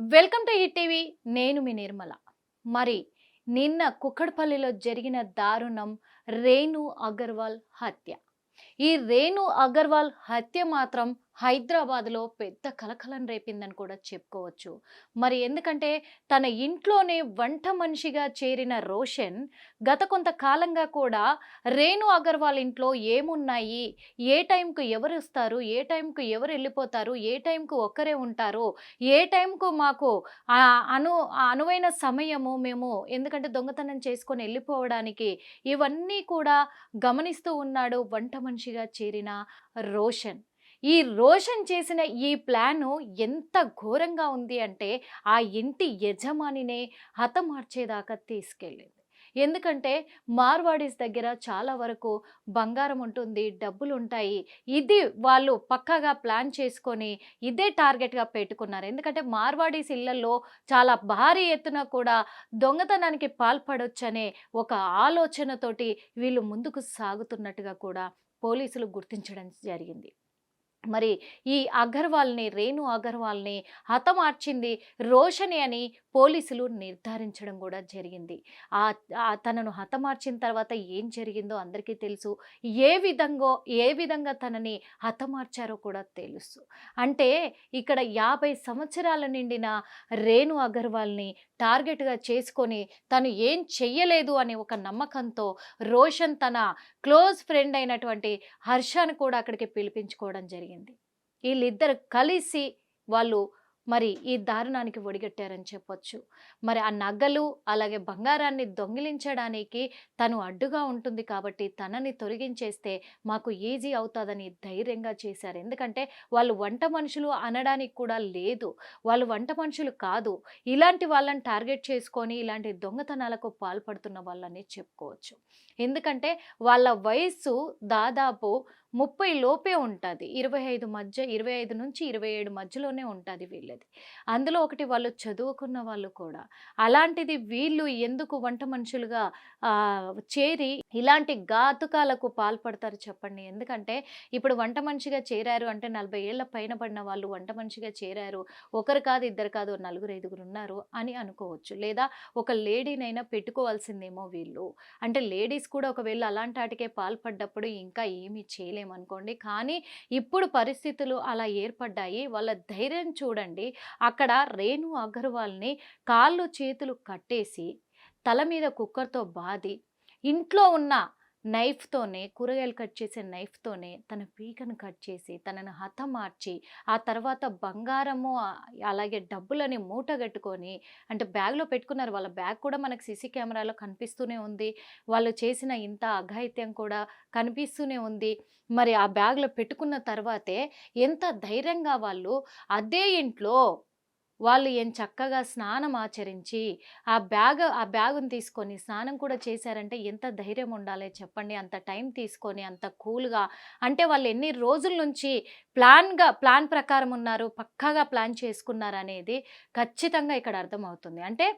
Welcome to hit TV. నేను మీ నిర్మల. మరి నిన్న కుక్కడపల్లిలో జరిగిన దారుణం రేణు అగర్వాల్ హత్య. ఈ రేణు అగర్వాల్ హత్య మాత్రం హైదరాబాద్లో పెద్ద కలకలం రేపిందని కూడా చెప్పుకోవచ్చు. మరి ఎందుకంటే తన ఇంట్లోనే వంట మనిషిగా చేరిన రోషన్ గత కొంతకాలంగా కూడా రేణు అగర్వాల్ ఇంట్లో ఏమున్నాయి ఏ టైంకు ఎవరు వస్తారు ఏ టైంకు ఎవరు వెళ్ళిపోతారు ఏ టైంకు ఒక్కరే ఉంటారు ఏ టైంకు మాకు అను అనువైన సమయము మేము ఎందుకంటే దొంగతనం చేసుకొని వెళ్ళిపోవడానికి ఇవన్నీ కూడా గమనిస్తూ ఉన్నాడు వంట మనిషిగా చేరిన రోషన్. ఈ రోషన్ చేసిన ఈ ప్లాను ఎంత ఘోరంగా ఉంది అంటే ఆ ఇంటి యజమానినే హతమార్చేదాకా తీసుకెళ్ళింది. ఎందుకంటే మార్వాడీస్ దగ్గర చాలా వరకు బంగారం ఉంటుంది డబ్బులు ఉంటాయి. ఇది వాళ్ళు పక్కాగా ప్లాన్ చేసుకొని ఇదే టార్గెట్గా పెట్టుకున్నారు. ఎందుకంటే మార్వాడీస్ ఇళ్ళలో చాలా భారీ ఎత్తున కూడా దొంగతనానికి పాల్పడొచ్చనే ఒక ఆలోచనతోటి వీళ్ళు ముందుకు సాగుతున్నట్టుగా కూడా పోలీసులు గుర్తించడం జరిగింది. మరి ఈ అగర్వాల్ని రేణు అగర్వాల్ని హతమార్చింది రోషని అని పోలీసులు నిర్ధారించడం కూడా జరిగింది. ఆ తనను హతమార్చిన తర్వాత ఏం జరిగిందో అందరికీ తెలుసు. ఏ విధంగా ఏ విధంగా తనని హతమార్చారో కూడా తెలుసు. అంటే ఇక్కడ యాభై సంవత్సరాల నిండిన రేణు అగర్వాల్ని టార్గెట్గా చేసుకొని తను ఏం చెయ్యలేదు అనే ఒక నమ్మకంతో రోషన్ తన క్లోజ్ ఫ్రెండ్ అయినటువంటి హర్షను కూడా అక్కడికి పిలిపించుకోవడం జరిగింది. వీళ్ళిద్దరు కలిసి వాళ్ళు మరి ఈ దారుణానికి ఒడిగట్టారని చెప్పొచ్చు. మరి ఆ నగలు అలాగే బంగారాన్ని దొంగిలించడానికి తను అడ్డుగా ఉంటుంది కాబట్టి తనని తొలగించేస్తే మాకు ఈజీ అవుతుందని ధైర్యంగా చేశారు. ఎందుకంటే వాళ్ళు వంట మనుషులు అనడానికి కూడా లేదు. వాళ్ళు వంట మనుషులు కాదు. ఇలాంటి వాళ్ళని టార్గెట్ చేసుకొని ఇలాంటి దొంగతనాలకు పాల్పడుతున్న వాళ్ళని చెప్పుకోవచ్చు. ఎందుకంటే వాళ్ళ వయస్సు దాదాపు ముప్పై లోపే ఉంటుంది. ఇరవై ఐదు మధ్య ఇరవై ఐదు నుంచి ఇరవై ఏడు మధ్యలోనే ఉంటుంది వీళ్ళది. అందులో ఒకటి వాళ్ళు చదువుకున్న వాళ్ళు కూడా. అలాంటిది వీళ్ళు ఎందుకు వంట మనుషులుగా చేరి ఇలాంటి ఘాతుకాలకు పాల్పడతారు చెప్పండి. ఎందుకంటే ఇప్పుడు వంట మనిషిగా చేరారు అంటే నలభై ఏళ్ళ పైన పడిన వాళ్ళు వంట మనిషిగా చేరారు. ఒకరు కాదు ఇద్దరు కాదు నలుగురు ఐదుగురు ఉన్నారు అని అనుకోవచ్చు. లేదా ఒక లేడీనైనా పెట్టుకోవాల్సిందేమో వీళ్ళు. అంటే లేడీస్ కూడా ఒకవేళ అలాంటి వాటికే పాల్పడ్డప్పుడు ఇంకా ఏమీ చేయలేమనుకోండి. కానీ ఇప్పుడు పరిస్థితులు అలా ఏర్పడ్డాయి. వాళ్ళ ధైర్యం చూడండి. అక్కడ రేణు అగర్వాల్ని కాళ్ళు చేతులు కట్టేసి తల మీద కుక్కర్తో బాది ఇంట్లో ఉన్న నైఫ్తోనే కూరగాయలు కట్ చేసే నైఫ్తోనే తన పీకను కట్ చేసి తనను హతమార్చి ఆ తర్వాత బంగారము అలాగే డబ్బులని మూట కట్టుకొని అంటే బ్యాగ్లో పెట్టుకున్నారు. వాళ్ళ బ్యాగ్ కూడా మనకు సీసీ కెమెరాలో కనిపిస్తూనే ఉంది. వాళ్ళు చేసిన ఇంత అఘాయిత్యం కూడా కనిపిస్తూనే ఉంది. మరి ఆ బ్యాగ్లో పెట్టుకున్న తర్వాతే ఎంత ధైర్యంగా వాళ్ళు అదే ఇంట్లో వాళ్ళు ఏం చక్కగా స్నానం ఆచరించి ఆ బ్యాగ్ ఆ బ్యాగును తీసుకొని స్నానం కూడా చేశారంటే ఎంత ధైర్యం ఉండాలి చెప్పండి. అంత టైం తీసుకొని అంత కూల్గా అంటే వాళ్ళు ఎన్ని రోజుల నుంచి ప్లాన్గా ప్లాన్ ప్రకారం ఉన్నారు పక్కాగా ప్లాన్ చేసుకున్నారు అనేది ఖచ్చితంగా ఇక్కడ అర్థమవుతుంది. అంటే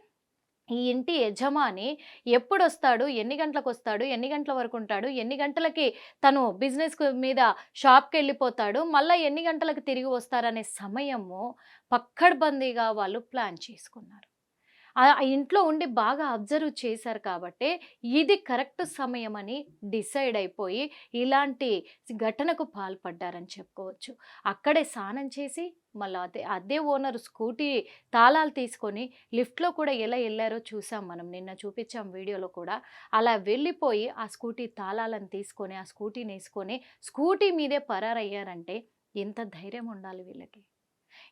ఈ ఇంటి యజమాని ఎప్పుడు వస్తాడు ఎన్ని గంటలకు వస్తాడు ఎన్ని గంటల వరకు ఉంటాడు ఎన్ని గంటలకి తను బిజినెస్ మీద షాప్కి వెళ్ళిపోతాడు మళ్ళీ ఎన్ని గంటలకు తిరిగి వస్తారనే సమయము పక్కడ్బందీగా వాళ్ళు ప్లాన్ చేసుకున్నారు. ఆ ఇంట్లో ఉండి బాగా అబ్జర్వ్ చేశారు కాబట్టి ఇది కరెక్ట్ సమయం అని డిసైడ్ అయిపోయి ఇలాంటి ఘటనకు పాల్పడ్డారని చెప్పుకోవచ్చు. అక్కడే స్నానం చేసి మళ్ళీ అదే అదే ఓనర్ స్కూటీ తాళాలు తీసుకొని లిఫ్ట్లో కూడా ఎలా వెళ్ళారో చూసాం మనం. నిన్న చూపించాం వీడియోలో కూడా. అలా వెళ్ళిపోయి ఆ స్కూటీ తాళాలను తీసుకొని ఆ స్కూటీని వేసుకొని స్కూటీ మీదే పరారయ్యారంటే ఎంత ధైర్యం ఉండాలి వీళ్ళకి.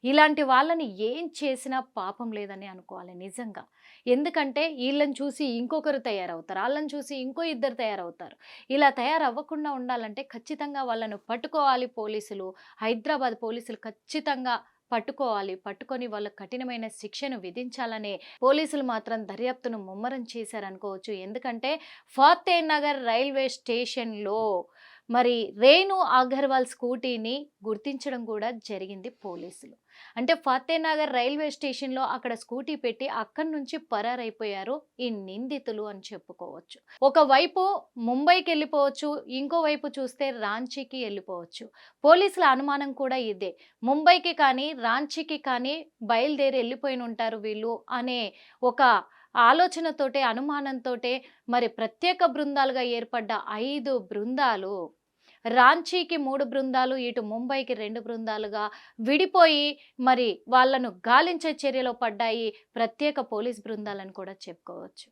ఇలాంటి వాళ్ళని ఏం చేసినా పాపం లేదని అనుకోవాలి నిజంగా. ఎందుకంటే వీళ్ళని చూసి ఇంకొకరు తయారవుతారు వాళ్ళని చూసి ఇంకో ఇద్దరు తయారవుతారు. ఇలా తయారవ్వకుండా ఉండాలంటే ఖచ్చితంగా వాళ్ళను పట్టుకోవాలి పోలీసులు హైదరాబాద్ పోలీసులు ఖచ్చితంగా పట్టుకోవాలి. పట్టుకొని వాళ్ళ కఠినమైన శిక్షను విధించాలనే పోలీసులు మాత్రం దర్యాప్తును ముమ్మరం చేశారనుకోవచ్చు. ఎందుకంటే ఫాతే నగర్ రైల్వే స్టేషన్లో మరి రేణు అగర్వాల్ స్కూటీని గుర్తించడం కూడా జరిగింది పోలీసులు. అంటే ఫతేనగర్ రైల్వే స్టేషన్లో అక్కడ స్కూటీ పెట్టి అక్కడి నుంచి పరారైపోయారు ఈ నిందితులు అని చెప్పుకోవచ్చు. ఒకవైపు ముంబైకి వెళ్ళిపోవచ్చు ఇంకోవైపు చూస్తే రాంచీకి వెళ్ళిపోవచ్చు. పోలీసుల అనుమానం కూడా ఇదే. ముంబైకి కానీ రాంచీకి కానీ బయలుదేరి వెళ్ళిపోయిన ఉంటారు వీళ్ళు అనే ఒక ఆలోచనతోటే అనుమానంతోటే మరి ప్రత్యేక బృందాలుగా ఏర్పడ్డ ఐదు బృందాలు రాంచీకి మూడు బృందాలు ఇటు ముంబైకి రెండు బృందాలుగా విడిపోయి మరి వాళ్ళను గాలించే చర్యలో పడ్డాయి ప్రత్యేక పోలీస్ బృందాలను కూడా చెప్పుకోవచ్చు.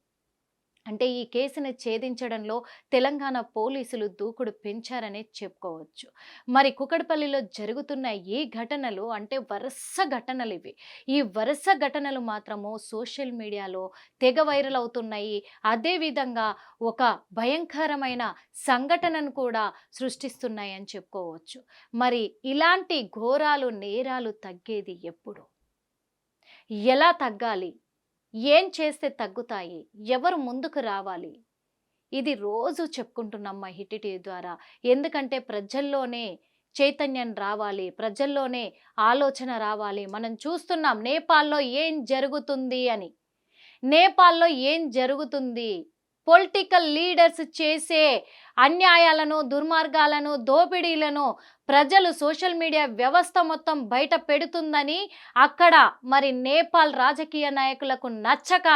అంటే ఈ కేసుని ఛేదించడంలో తెలంగాణ పోలీసులు దూకుడు పెంచారనే చెప్పుకోవచ్చు. మరి కుకడపల్లిలో జరుగుతున్న ఈ ఘటనలు అంటే వరుస ఘటనలు ఇవి. ఈ వరుస ఘటనలు మాత్రము సోషల్ మీడియాలో తెగ వైరల్ అవుతున్నాయి. అదేవిధంగా ఒక భయంకరమైన సంఘటనను కూడా సృష్టిస్తున్నాయి అని చెప్పుకోవచ్చు. మరి ఇలాంటి ఘోరాలు నేరాలు తగ్గేది ఎప్పుడు? ఎలా తగ్గాలి? ఏం చేస్తే తగ్గుతాయి? ఎవరు ముందుకు రావాలి? ఇది రోజు చెప్పుకుంటున్నాం మా హిట్ ద్వారా. ఎందుకంటే ప్రజల్లోనే చైతన్యం రావాలి ప్రజల్లోనే ఆలోచన రావాలి. మనం చూస్తున్నాం నేపాల్లో ఏం జరుగుతుంది అని. నేపాల్లో ఏం జరుగుతుంది? పొలిటికల్ లీడర్స్ చేసే అన్యాయాలను దుర్మార్గాలను దోపిడీలను ప్రజలు సోషల్ మీడియా వ్యవస్థ మొత్తం బయట పెడుతుందని అక్కడ మరి నేపాల్ రాజకీయ నాయకులకు నచ్చక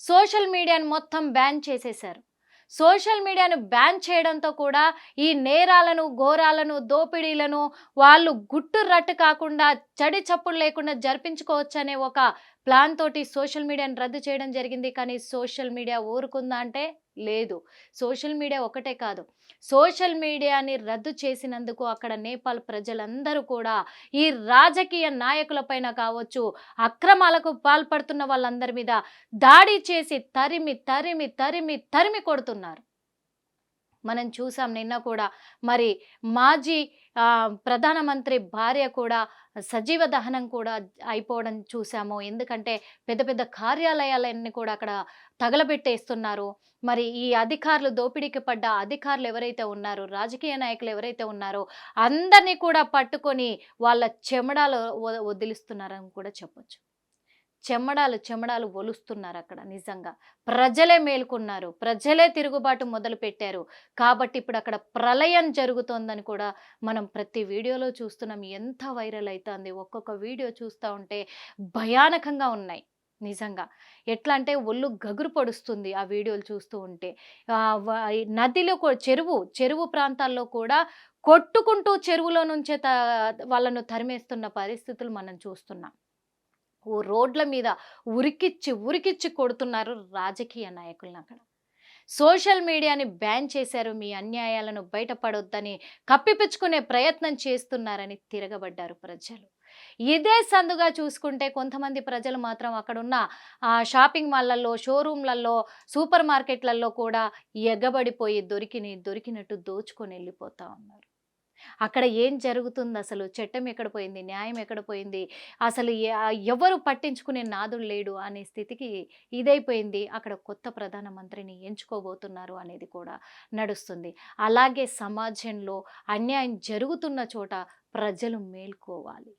సోషల్ మీడియాను మొత్తం బ్యాన్ చేసేశారు. సోషల్ మీడియాను బ్యాన్ చేయడంతో కూడా ఈ నేరాలను ఘోరాలను దోపిడీలను వాళ్ళు గుట్టు రట్టు కాకుండా చడి చప్పుడు లేకుండా జరిపించుకోవచ్చనే ఒక ప్లాన్ తోటి సోషల్ మీడియాను రద్దు చేయడం జరిగింది. కానీ సోషల్ మీడియా ఊరుకుందా అంటే లేదు. సోషల్ మీడియా ఒకటే కాదు. సోషల్ మీడియాని రద్దు చేసినందుకు అక్కడ నేపాల్ ప్రజలందరూ కూడా ఈ రాజకీయ నాయకులపైన కావచ్చు అక్రమాలకు పాల్పడుతున్న వాళ్ళందరి మీద దాడి చేసి తరిమి తరిమి తరిమి తరిమి కొడుతున్నారు. మనం చూసాం నిన్న కూడా. మరి మాజీ ప్రధానమంత్రి భార్య కూడా సజీవ దహనం కూడా అయిపోవడం చూసాము. ఎందుకంటే పెద్ద పెద్ద కార్యాలయాలన్నీ కూడా అక్కడ తగలబెట్టేస్తున్నారు. మరి ఈ అధికారులు దోపిడీకి పడ్డ అధికారులు ఎవరైతే ఉన్నారో రాజకీయ నాయకులు ఎవరైతే ఉన్నారో అందరినీ కూడా పట్టుకొని వాళ్ళ చెమడాలు వదిలిస్తున్నారని కూడా చెప్పొచ్చు. చెమ్మడాలు చెమడాలు ఒలుస్తున్నారు అక్కడ నిజంగా. ప్రజలే మేల్కొన్నారు. ప్రజలే తిరుగుబాటు మొదలు పెట్టారు. కాబట్టి ఇప్పుడు అక్కడ ప్రళయం జరుగుతోందని కూడా మనం ప్రతి వీడియోలో చూస్తున్నాం. ఎంత వైరల్ అవుతుంది ఒక్కొక్క వీడియో చూస్తూ ఉంటే భయానకంగా ఉన్నాయి నిజంగా. ఎట్లా అంటే ఒళ్ళు గగురు పడుస్తుంది ఆ వీడియోలు చూస్తూ ఉంటే. నదిలో చెరువు చెరువు ప్రాంతాల్లో కూడా కొట్టుకుంటూ చెరువులో నుంచే త వాళ్ళను తరిమేస్తున్న పరిస్థితులు మనం చూస్తున్నాం. ఓ రోడ్ల మీద ఉరికిచ్చి ఉరికిచ్చి కొడుతున్నారు రాజకీయ నాయకులను అక్కడ సోషల్ మీడియాని బ్యాన్ చేశారు మీ అన్యాయాలను బయటపడొద్దని కప్పిపుచ్చుకునే ప్రయత్నం చేస్తున్నారని తిరగబడ్డారు ప్రజలు. ఇదే సందుగా చూసుకుంటే కొంతమంది ప్రజలు మాత్రం అక్కడున్న షాపింగ్ మాల్లలో షోరూమ్లలో సూపర్ మార్కెట్లలో కూడా ఎగబడిపోయి దొరికిని దొరికినట్టు దోచుకొని వెళ్ళిపోతా ఉన్నారు. అక్కడ ఏం జరుగుతుంది అసలు? చట్టం ఎక్కడ పోయింది? న్యాయం ఎక్కడ పోయింది? అసలు ఎవరు పట్టించుకునే నాదుడు లేడు అనే స్థితికి ఇదైపోయింది. అక్కడ కొత్త ప్రధానమంత్రిని ఎంచుకోబోతున్నారు అనేది కూడా నడుస్తుంది. అలాగే సమాజంలో అన్యాయం జరుగుతున్న చోట ప్రజలు మేల్కోవాలి.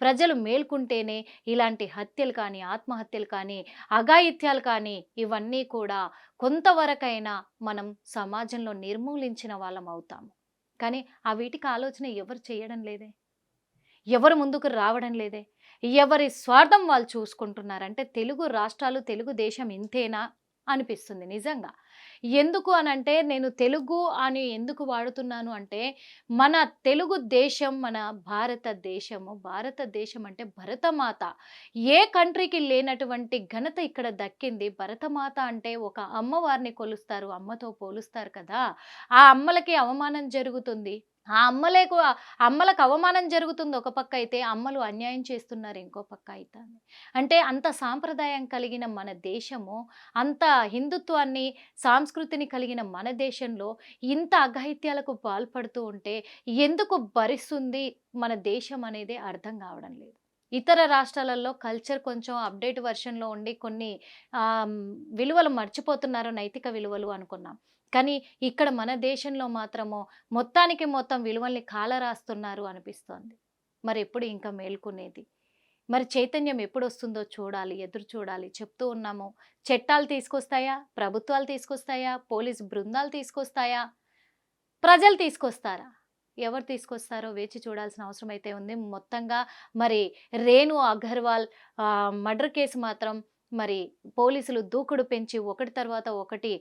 ప్రజలు మేల్కుంటేనే ఇలాంటి హత్యలు కానీ ఆత్మహత్యలు కానీ అఘాయిత్యాలు కానీ ఇవన్నీ కూడా కొంతవరకైనా మనం సమాజంలో నిర్మూలించిన వాళ్ళం అవుతాము. కానీ ఆ వీటికి ఆలోచన ఎవరు చేయడం లేదే? ఎవరు ముందుకు రావడం లేదే? ఎవరి స్వార్థం వాళ్ళు చూసుకుంటున్నారంటే తెలుగు రాష్ట్రాలు తెలుగు దేశం ఇంతేనా? అనిపిస్తుంది నిజంగా. ఎందుకు అని అంటే నేను తెలుగు అని ఎందుకు వాడుతున్నాను అంటే మన తెలుగు దేశం మన భారతదేశము భారతదేశం అంటే భరతమాత. ఏ కంట్రీకి లేనటువంటి ఘనత ఇక్కడ దక్కింది? భరతమాత అంటే ఒక అమ్మవారిని కొలుస్తారు అమ్మతో పోలుస్తారు కదా. ఆ అమ్మలకి అవమానం జరుగుతుంది. ఆ అమ్మలేకు అమ్మలకు అవమానం జరుగుతుంది ఒక పక్క అయితే అమ్మలు అన్యాయం చేస్తున్నారు ఇంకో పక్క అవుతుంది అంటే అంత సాంప్రదాయం కలిగిన మన దేశము అంత హిందుత్వాన్ని సాంస్కృతిని కలిగిన మన దేశంలో ఇంత అఘాయిత్యాలకు పాల్పడుతూ ఉంటే ఎందుకు భరిస్తుంది మన దేశం అనేది అర్థం కావడం లేదు. ఇతర రాష్ట్రాలలో కల్చర్ కొంచెం అప్డేట్ వర్షన్లో ఉండి కొన్ని విలువలు మర్చిపోతున్నారు నైతిక విలువలు అనుకున్నాం. కానీ ఇక్కడ మన దేశంలో మాత్రము మొత్తానికి మొత్తం విలువల్ని కాలరాస్తున్నారు అనిపిస్తోంది. మరి ఎప్పుడు ఇంకా మేల్కొనేది? మరి చైతన్యం ఎప్పుడు వస్తుందో చూడాలి ఎదురు చూడాలి. చెప్తూ ఉన్నాము చట్టాలు తీసుకొస్తాయా? ప్రభుత్వాలు తీసుకొస్తాయా? పోలీస్ బృందాలు తీసుకొస్తాయా? ప్రజలు తీసుకొస్తారా? ఎవరు తీసుకొస్తారో వేచి చూడాల్సిన అవసరం అయితే ఉంది. మొత్తంగా మరి రేణు అగర్వాల్ మర్డర్ కేసు మాత్రం మరి పోలీసులు దూకుడు పెంచి ఒకటి తర్వాత ఒకటి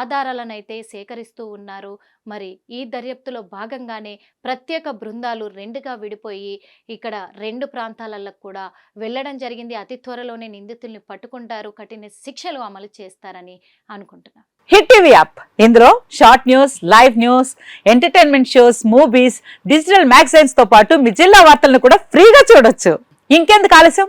ఆధారాలను అయితే సేకరిస్తూ ఉన్నారు. మరి ఈ దర్యాప్తులో భాగంగానే ప్రత్యేక బృందాలు రెండుగా విడిపోయి ఇక్కడ రెండు ప్రాంతాలలో కూడా వెళ్ళడం జరిగింది. అతి త్వరలోనే నిందితుల్ని పట్టుకుంటారు. కఠిన శిక్షలు అమలు చేస్తారని అనుకుంటున్నాను హిట్ టీవీ యాప్. ఇందులో short news live news entertainment shows movies digital మ్యాగజైన్స్తో పాటు మీ జిల్లా వార్తలను కూడా ఫ్రీగా చూడొచ్చు. ఇంకెందుకు ఆలస్యం?